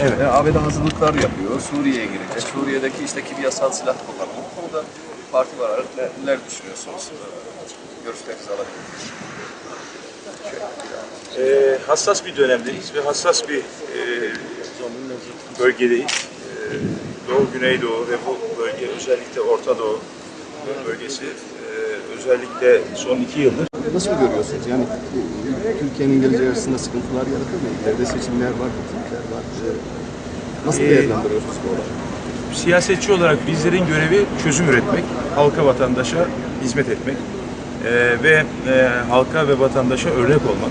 Evet. E, ABD hazırlıklar yapıyor. Suriye'ye girecek. Suriye'deki işte kimyasal silah kullanımı. Bu konuda parti var. Ne, neler düşünüyorsunuz? Görüşlerinizi alabilir miyim? Ee, hassas bir dönemdeyiz ve hassas bir e, bölgedeyiz. Ee, Doğu, Güneydoğu ve bu bölge özellikle Orta Doğu bölgesi e, özellikle son iki yıldır Nasıl görüyorsunuz? Yani Türkiye'nin geleceği arasında sıkıntılar yaratır mı? İleride seçimler var, kötülükler var. Nasıl Ee, değerlendiriyorsunuz bu olayı? siyasetçi olarak bizlerin görevi çözüm üretmek, halka vatandaşa hizmet etmek e, ve e, halka ve vatandaşa örnek olmak.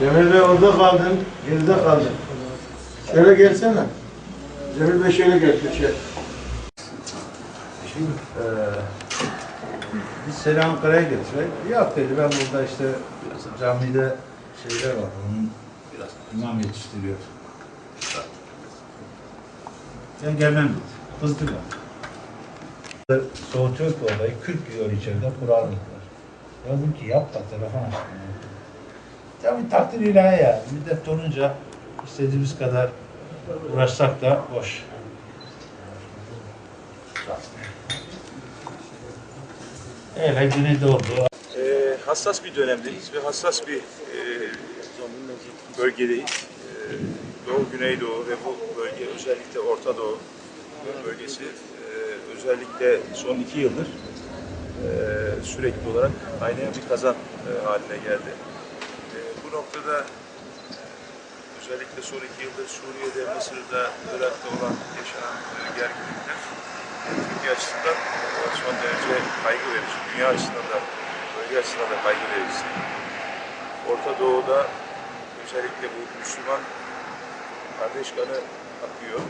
Cemil Bey orada kaldın, geride kaldın. Şöyle gelsene. Cemil Bey şöyle gel, köşe. Şimdi eee biz seni Ankara'ya getirdik. Yok dedi ben burada işte camide şeyler var. Onun biraz imam yetiştiriyor. Ben gelmem dedi. Kızdı ben. Soğutuyor ki olayı. 40 diyor içeride Kur'an var. Dedim ki yapma telefon açtım. Tabii takdir ilahi ya. Millet olunca istediğimiz kadar uğraşsak da boş. Öyle güneyde oldu. Ee, hassas bir dönemdeyiz ve hassas bir e, bölgedeyiz. Ee, Doğu, Güneydoğu ve bu bölge özellikle Orta Doğu bölgesi e, özellikle son iki yıldır e, sürekli olarak kaynayan bir kazan e, haline geldi. E, bu noktada e, özellikle son iki yıldır Suriye'de, Mısır'da, Irak'ta olan yaşanan e, gerginlikler e, Türkiye açısından e, son derece kaygı verici. Dünya açısından da, bölge açısından da kaygı verici. Orta Doğu'da özellikle bu Müslüman kardeş kanı akıyor.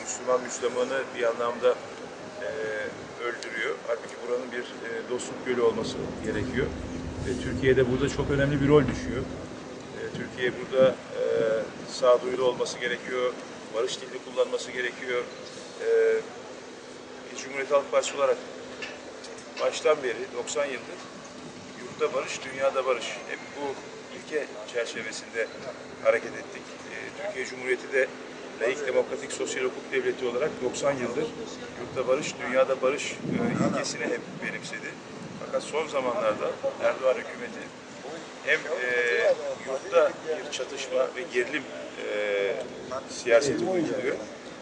Müslüman Müslümanı bir anlamda e, öldürüyor. Halbuki buranın bir e, dostluk gölü olması gerekiyor. Ve Türkiye'de burada çok önemli bir rol düşüyor. E, Türkiye burada e, sağduyulu olması gerekiyor, barış dilini kullanması gerekiyor. E, Cumhuriyet Halk Partisi olarak baştan beri 90 yıldır yurtta barış, dünyada barış. Hep bu ilke çerçevesinde hareket ettik. E, Türkiye Cumhuriyeti de laik, demokratik, sosyal hukuk devleti olarak 90 yıldır yurtta barış, dünyada barış e, ilkesini hep benimsedi. Fakat son zamanlarda Erdoğan hükümeti hem e, yurtta bir çatışma ve gerilim e, siyaseti uyguluyor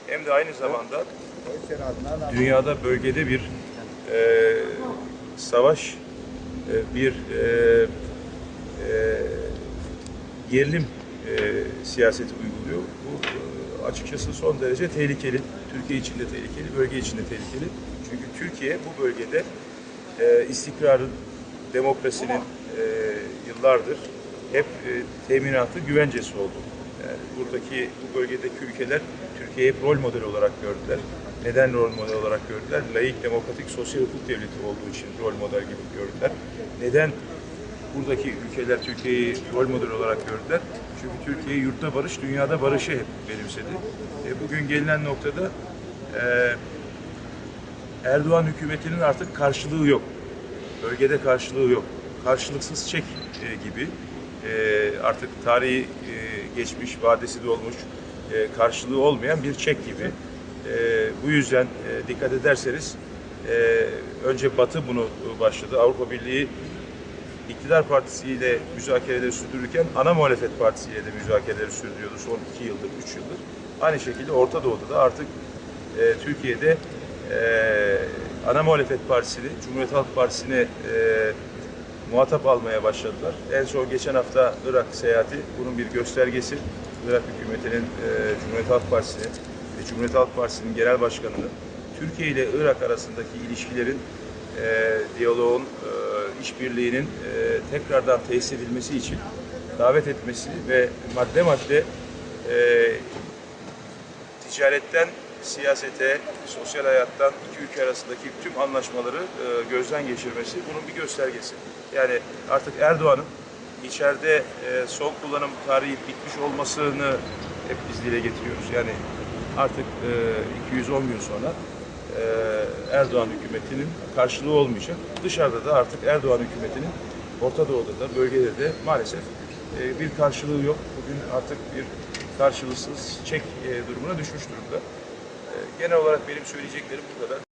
hem de aynı zamanda dünyada bölgede bir e, savaş, e, bir e, e, gerilim e, siyaseti uyguluyor. Bu açıkçası son derece tehlikeli. Türkiye için de tehlikeli, bölge için de tehlikeli. Çünkü Türkiye bu bölgede e, istikrarın, demokrasinin e, yıllardır hep e, teminatı, güvencesi oldu. Yani buradaki, bu bölgedeki ülkeler Türkiye'yi hep rol model olarak gördüler. Neden rol model olarak gördüler? Layık, demokratik, sosyal hukuk devleti olduğu için rol model gibi gördüler. Neden buradaki ülkeler Türkiye'yi rol model olarak gördüler? Çünkü Türkiye yurtta barış, dünyada barışı hep benimsedi. E, bugün gelinen noktada e, Erdoğan hükümetinin artık karşılığı yok. Bölgede karşılığı yok. Karşılıksız çek e, gibi e, artık tarihi e, geçmiş, vadesi dolmuş, e, karşılığı olmayan bir çek gibi. E, bu yüzden e, dikkat ederseniz e, önce Batı bunu başladı. Avrupa Birliği iktidar partisiyle müzakereleri sürdürürken ana muhalefet partisiyle de müzakereleri sürdürüyordu son iki yıldır, üç yıldır. Aynı şekilde Orta Doğu'da da artık e, Türkiye'de e, ana muhalefet partisini, Cumhuriyet Halk Partisi'ne e, muhatap almaya başladılar. En son geçen hafta Irak seyahati bunun bir göstergesi. Irak hükümetinin e, Cumhuriyet Halk Partisi'nin ve Cumhuriyet Halk Partisi'nin genel başkanının Türkiye ile Irak arasındaki ilişkilerin, e, diyaloğun, e, işbirliğinin e, tekrardan tesis edilmesi için davet etmesi ve madde madde e, ticaretten siyasete, sosyal hayattan iki ülke arasındaki tüm anlaşmaları e, gözden geçirmesi bunun bir göstergesi. Yani artık Erdoğan'ın içeride e, son kullanım tarihi bitmiş olmasını hep biz dile getiriyoruz. Yani artık e, 210 gün sonra e, Erdoğan hükümetinin karşılığı olmayacak. Dışarıda da artık Erdoğan hükümetinin Orta Doğu'da da bölgede de maalesef e, bir karşılığı yok. Bugün artık bir karşılıksız çek e, durumuna düşmüş durumda. E, genel olarak benim söyleyeceklerim bu kadar.